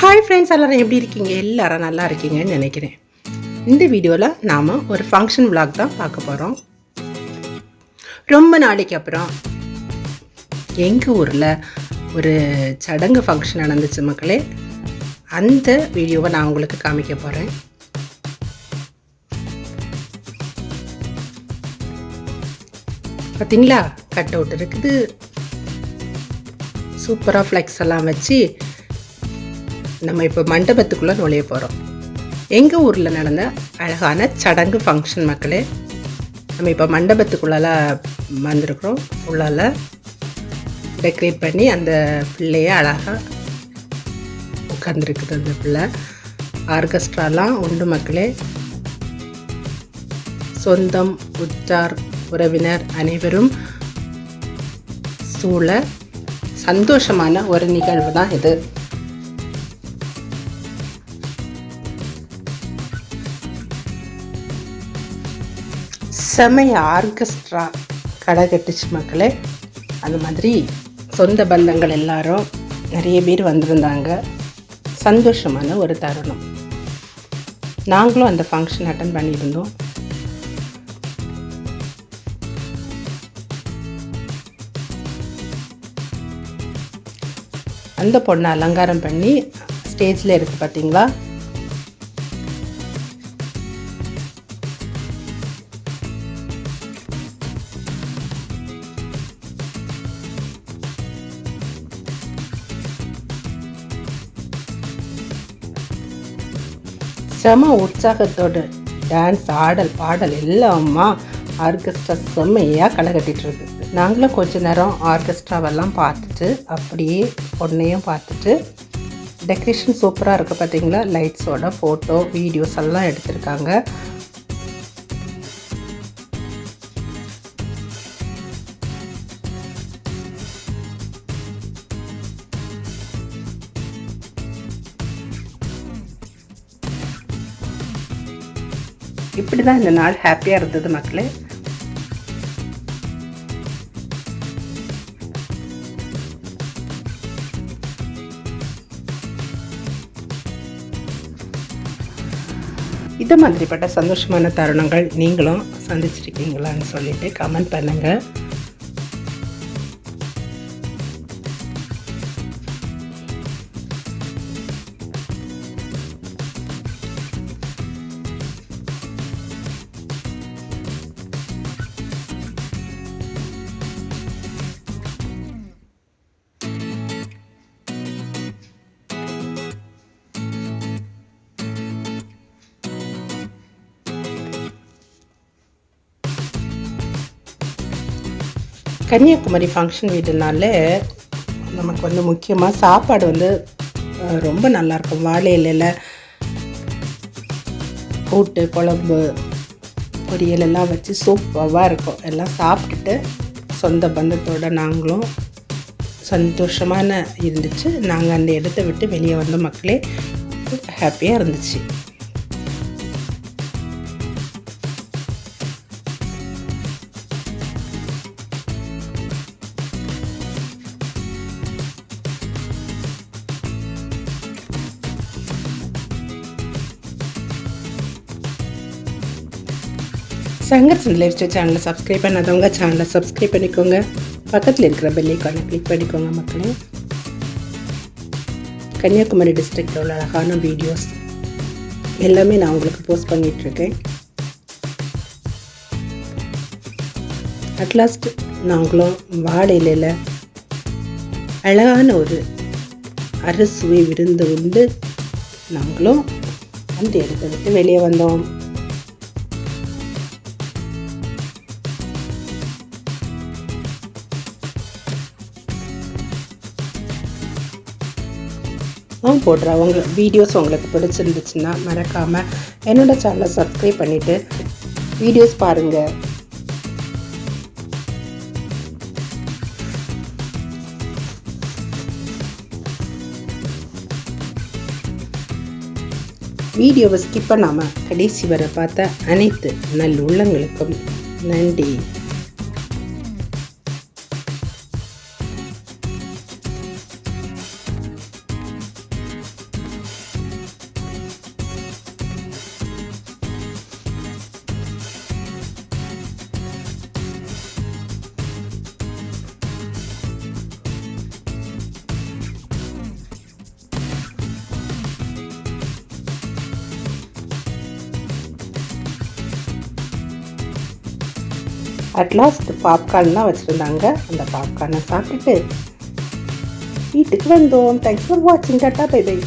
Hi friends எல்லோரும் எப்படி இருக்கீங்க? எல்லாரும் நல்லா இருக்கீங்கன்னு நினைக்கிறேன். இந்த வீடியோவில் நாம் ஒரு ஃபங்க்ஷன் விளாக் தான் பார்க்க போகிறோம் ரொம்ப நாளைக்கு அப்புறம் எங்கள் ஊரில் ஒரு சடங்கு ஃபங்க்ஷன் நடந்துச்சு மக்களே. அந்த வீடியோவை நான் உங்களுக்கு காமிக்க போகிறேன் பார்த்தீங்களா கட் அவுட் இருக்குது சூப்பராக ஃப்ளெக்ஸ் எல்லாம் வச்சு நம்ம இப்போ மண்டபத்துக்குள்ளே நுழைய போகிறோம் எங்கள் ஊரில் நடந்த அழகான சடங்கு ஃபங்க்ஷன் மக்களே நம்ம இப்போ மண்டபத்துக்குள்ளால வந்திருக்கிறோம். உள்ளால டெக்கரேட் பண்ணி அந்த பிள்ளையே அழகாக உட்காந்துருக்குது அந்த பிள்ளை. ஆர்கெஸ்ட்ராலாம் உண்டு மக்களே. சொந்தம் உற்றார் உறவினர் அனைவரும் சூழ சந்தோஷமான ஒரு நிகழ்வு தான் இது. செமைய ஆர்கெஸ்ட்ரா கடை கட்டுச்சு மக்களே. அந்த மாதிரி சொந்த பந்தங்கள் எல்லாரும் நிறைய பேர் வந்திருந்தாங்க. சந்தோஷமான ஒரு தருணம். நாங்களும் அந்த ஃபங்க்ஷன் அட்டன் பண்ணியிருந்தோம். அந்த பொண்ணை அலங்காரம் பண்ணி ஸ்டேஜில் இருக்குது பார்த்தீங்களா செம உற்சாகத்தோட டான்ஸ் ஆடல் பாடல் எல்லாமா ஆர்கெஸ்ட்ரா செம்மையாக களைகட்டிகிட்டு கட்டிட்டு நாங்களும் கொஞ்ச நேரம் ஆர்கெஸ்ட்ராவெல்லாம் பார்த்துட்டு அப்படியே பொண்ணையும் பார்த்துட்டு டெக்கரேஷன் சூப்பராக இருக்குது பார்த்தீங்களா லைட்ஸோட ஃபோட்டோ வீடியோஸ் எல்லாம் எடுத்திருக்காங்க. இப்படி தான் இந்த நாள் ஹாப்பியாக இருந்தது மக்களே. இது மாதிரிப்பட்ட சந்தோஷமான தருணங்கள் நீங்களும் சந்திச்சிருக்கீங்களான்னு சொல்லிட்டு கமெண்ட் பண்ணுங்கள் கன்னியாகுமரி ஃபங்க்ஷன் வீடுனால நமக்கு வந்து முக்கியமாக சாப்பாடு வந்து ரொம்ப நல்லாயிருக்கும் வாழை கூட்டு குழம்பு பொரியல் எல்லாம் வச்சு சூப்பராக இருக்கும். எல்லாம் சாப்பிட்டுட்டு சொந்த பந்தத்தோடு நாங்களும் சந்தோஷமான இருந்துச்சு. நாங்கள் அந்த இடத்த விட்டு வெளியே வந்த மக்களே ஹாப்பியாக இருந்துச்சு. சங்கர் லைஃப் சேனலை சப்ஸ்கிரைப் பண்ணாதவங்க சேனலை சப்ஸ்கிரைப் பண்ணிக்கோங்க. பக்கத்தில் இருக்கிற பெல் ஐக்கானை கிளிக் பண்ணிக்கோங்க மக்களே. கன்னியாகுமரி டிஸ்ட்ரிக்டில் உள்ள அழகான வீடியோஸ் எல்லாமே நான் உங்களுக்கு போஸ்ட் பண்ணிகிட்ருக்கேன் அட்லாஸ்ட் நாங்களும் வாழை அழகான ஒரு அறுசுவை விருந்து உண்டு. நாங்களும் அந்த இடத்த விட்டு வெளியே வந்தோம். நான் போடுற உங்க வீடியோஸ் உங்களுக்கு பிடிச்சிருந்துச்சுன்னா மறக்காமல் என்னோடய சேனலை சப்ஸ்கிரைப் பண்ணிவிட்டு வீடியோஸ் பாருங்கள் வீடியோவை ஸ்கிப் பண்ணாமல் கடைசி வரை பார்த்த அனைத்து நல்ல உள்ளங்களுக்கும் நன்றி. அட்லாஸ்ட் பாப்கார்ன்லாம் வச்சுருந்தாங்க. அந்த பாப்கார்னை சாப்பிட்டுட்டு வீட்டுக்கு வந்தோம். தேங்க்ஸ் ஃபார் வாட்சிங் டாட்டா பை பை